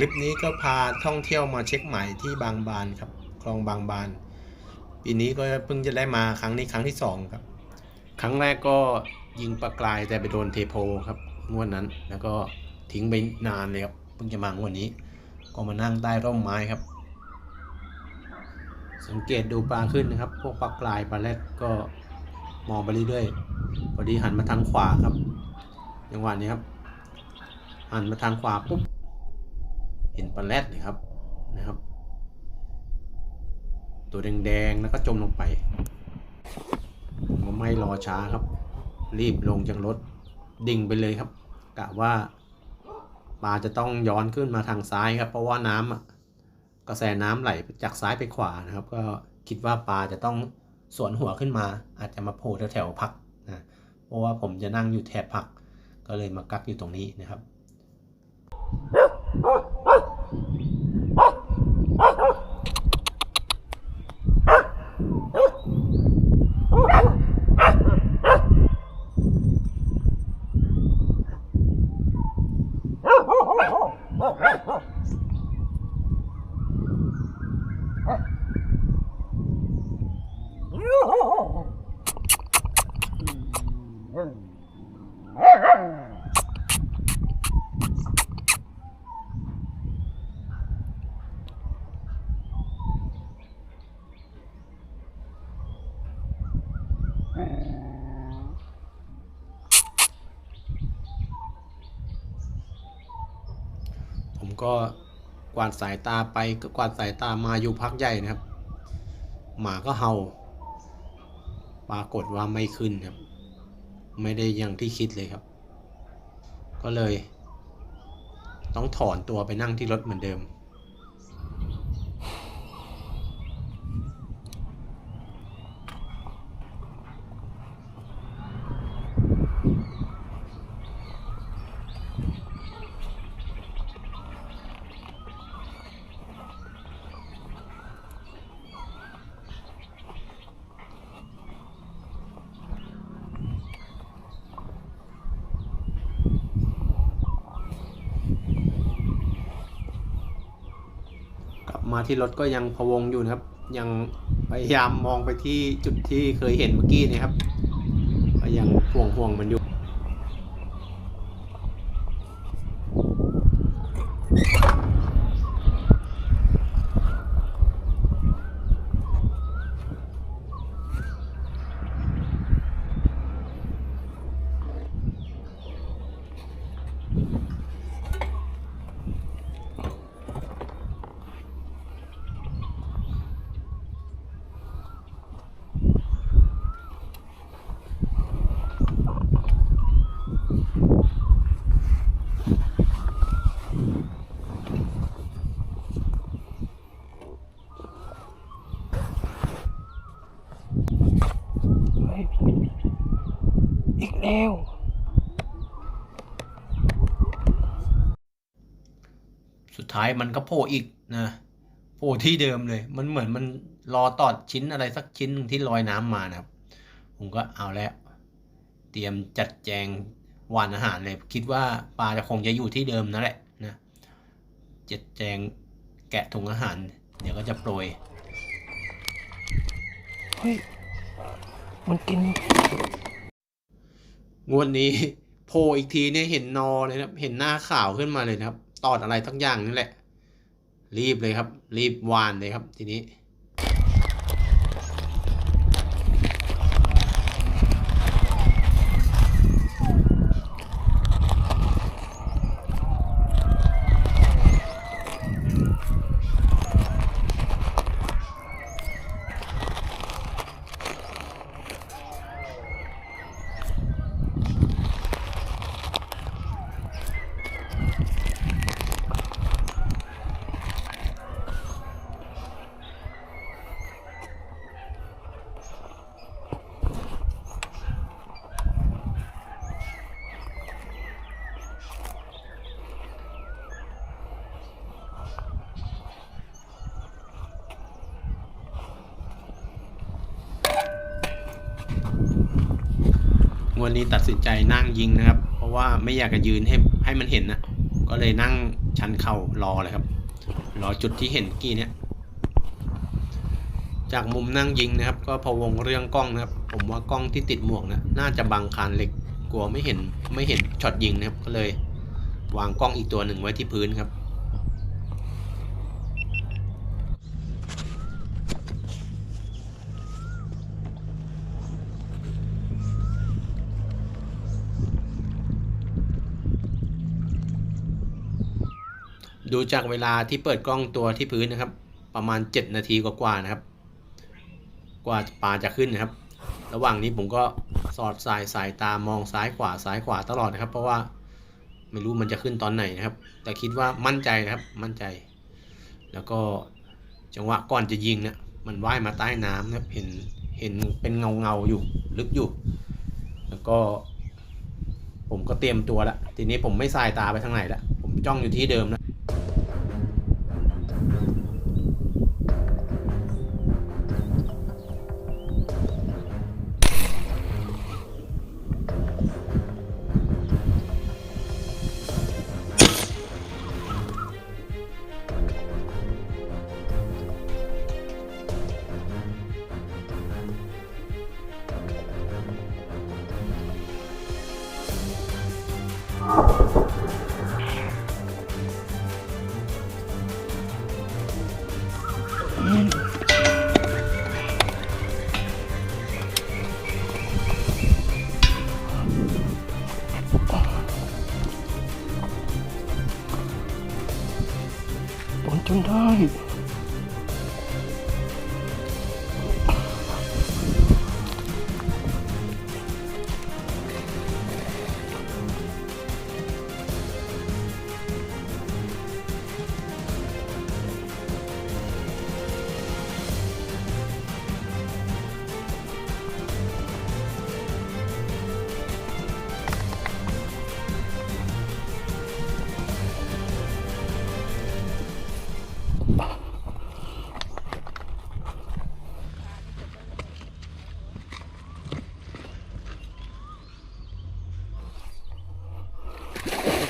ลิปนี้ก็พาท่องเที่ยวมาเช็คใหม่ที่บางบานครับ คลองบางบาน ปีนี้ก็เพิ่งจะได้มาครั้งนี้ครั้งที่สองครับ ครั้งแรกก็ยิงปลากรายแต่ไปโดนเทโพครับงวดนนั้น แล้วก็ทิ้งไปนานเลยครับเพิ่งจะมางวดนนี้ ก็มานั่งใต้ร่มไม้ครับ สังเกตดูปลาขึ้นนะครับ พวกปลากรายปลาแรดก็มองไปเรื่อยๆพอดีหันมาทางขวาครับจังหวะนี้ครับหันมาทางขวาปุ๊บ เห็นปลาแรดเลยครับนะครับ ตัวแดงๆแล้วก็จมลงไปผมก็ไม่รอช้าครับ รีบลงจากรถดิ่งไปเลยครับกะว่าปลาจะต้องย้อนขึ้นมาทางซ้ายครับ เพราะว่าน้ำอะกระแสน้ำไหลจากซ้ายไปขวานะครับ ก็คิดว่าปลาจะต้องสวนหัวขึ้นมา อาจจะมาโผล่แถวๆพักนะเพราะว่าผมจะนั่งอยู่แถบพัก ก็เลยมากักอยู่ตรงนี้นะครับ ก็กวาดสายตาไปก็กวาดสายตามาอยู่พักใหญ่นะครับ หมาก็เห่า ปรากฏว่าไม่ขึ้นครับ ไม่ได้อย่างที่คิดเลยครับ ก็เลย ต้องถอนตัวไปนั่งที่รถเหมือนเดิม มาที่รถก็ยังพะวงอยู่นะครับ ยังพยายามมองไปที่จุดที่เคยเห็นเมื่อกี้เนะครับก็ยังห่วงห่วงมันอยู่ อี กแล้ว สุดท้ายมันก็โผล่อีกนะโผล่ที่เดิมเลย มันเหมือนมันรอตอดชิ้นอะไรสักชิ้นหนึ่งที่ลอยน้ำมานะครับ ผมก็เอาแล้ว เตรียมจัดแจงหวานอาหารเลย คิดว่าปลาจะคงจะอยู่ที่เดิมนั่นแหละนะจัดแจงแกะถุงอาหาร เดี๋ยวก็จะโปรยเฮ้ยมันกิน งวดนี้โผล่อีกทีเนี่ยเห็นนอเลยนะครับ เห็นหน้าข่าวขึ้นมาเลยนะครับ ตอดอะไรทั้งอย่างนี่แหละ รีบเลยครับ รีบวานเลยครับ ทีนี้ วดนี้ตัดสินใจนั่งยิงนะครับ เพราะว่าไม่อยากจะยืนให้ให้มันเห็นนะก็เลยนั่งชันเข่ารอเลยครับ รอจุดที่เห็นกี้เนี่ยจากมุมนั่งยิงนะครับ ก็พวงเรื่องกล้องนะครับ ผมว่ากล้องที่ติดหมวกนะน่าจะบังคานเหล็กกลัวไม่เห็นไม่เห็นช็อตยิงนะครับก็เลยวางกล้องอีกตัวหนึ่งไว้ที่พื้นครับ ดูจากเวลาที่เปิดกล้องตัวที่พื้นนะครับ ประมาณ 7 นาทีกว่าๆนะครับ กว่าปลาจะขึ้นนะครับ ระหว่างนี้ผมก็สอดสายสายตามองซ้ายขวาซ้ายขวาตลอดนะครับ เพราะว่าไม่รู้มันจะขึ้นตอนไหนนะครับ แต่คิดว่ามั่นใจนะครับมั่นใจ แล้วก็จังหวะก่อนจะยิงเนี่ยมันว่ายมาใต้น้ำนะครับเห็นเห็นเป็นเงาเงาอยู่ลึกอยู่ แล้วก็ ผมก็เตรียมตัวแล้วทีนี้ผมไม่สายตาไปทางไหนแล้วผมจ้องอยู่ที่เดิมแล้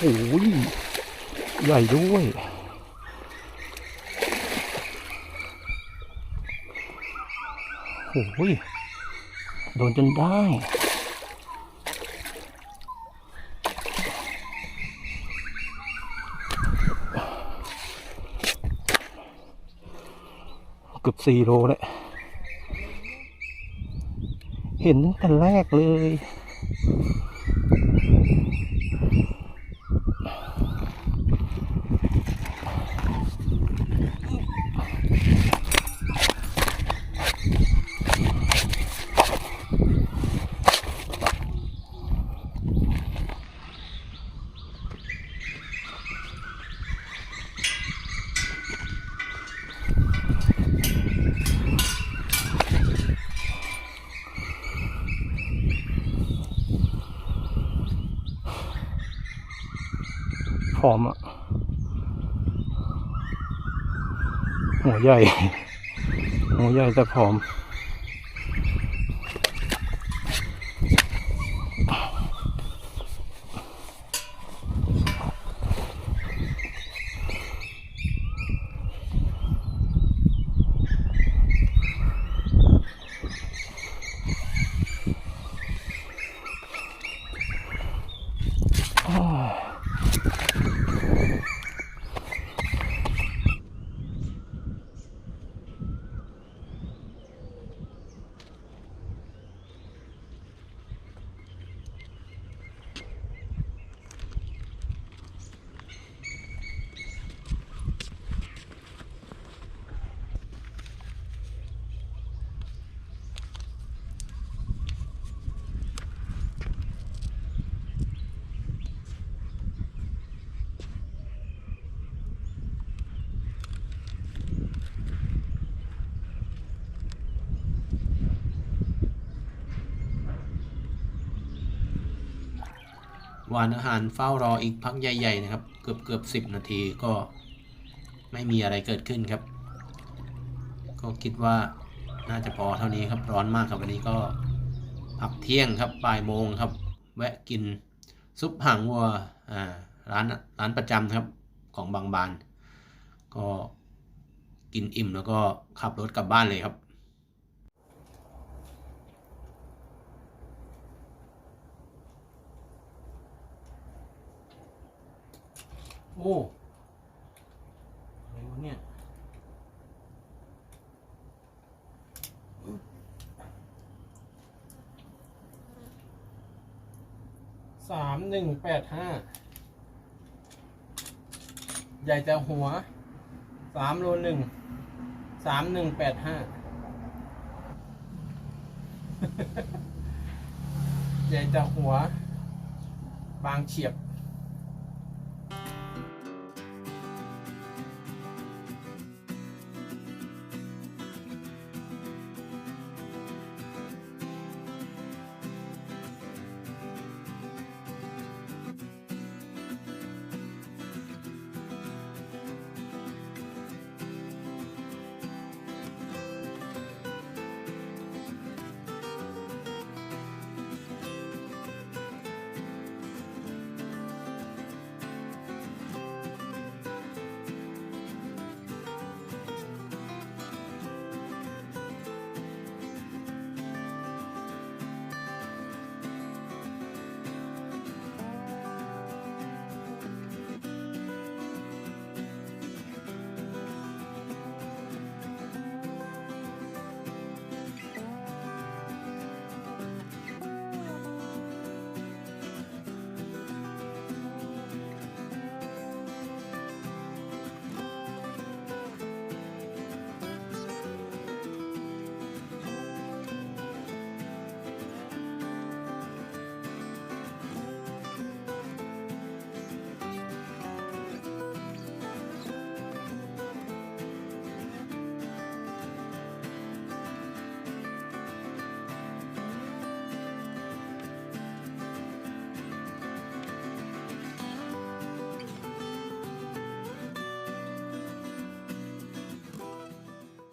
โอ้โหใหญ่ด้วย โอ้โหโดนจนได้ เกือบสี่โลแล้วเห็นตั้งแต่แรกเลย ผอมอะหัวใหญ่หัวใหญ่แต่ผอม วานอาหารเฝ้ารออีกพักใหญ่ๆนะครับ เกือบเกือบสิบนาทีก็ไม่มีอะไรเกิดขึ้นครับ ก็คิดว่าน่าจะพอเท่านี้ครับร้อนมากครับวันนี้ก็พักเที่ยงครับบ่ายโมงครับ แวะกินซุปหางวัวอ่าร้านร้านประจำครับของบางบาน ก็กินอิ่มแล้วก็ขับรถกลับบ้านเลยครับ โอ้อะไรวะเนี่ยสามหนึ่งแปดห้าใหญ่แต่หัวสามโลหนึ่งสามหนึ่งแปดห้าใหญ่แต่หัว บางเฉียบ